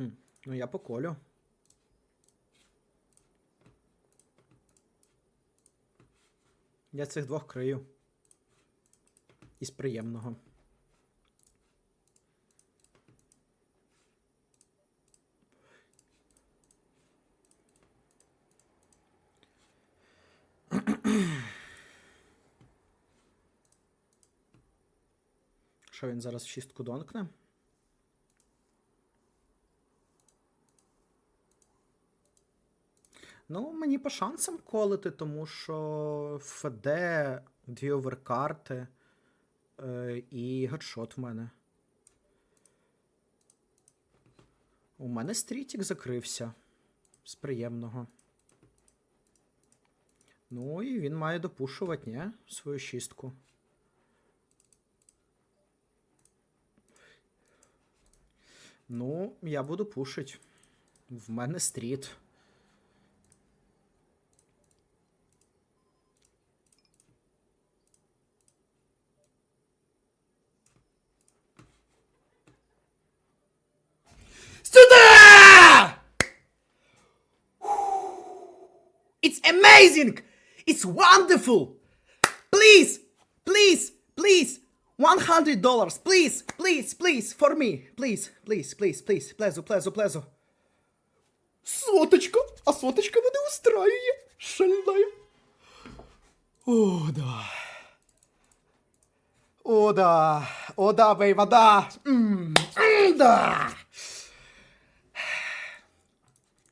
Ну я поколю. Я цих двох крию. Із приємного. Що він зараз в шістку донкне? Ну, мені по шансам колити, тому що ФД, дві оверкарти е, і гедшот в мене. У мене стрітік закрився. З приємного. Ну і він має допушувати, ні? Свою шістку. Ну, я буду пушить. В мене стріт. Сюда! It's amazing! It's wonderful! Please, please, please, $100, please, please, please, for me. Please, please, please, please, плезу, плезу, плезу. Соточка, а соточка мене устраює. Шальная. О, да. О, да. О, да, бейба, да. М, м, да.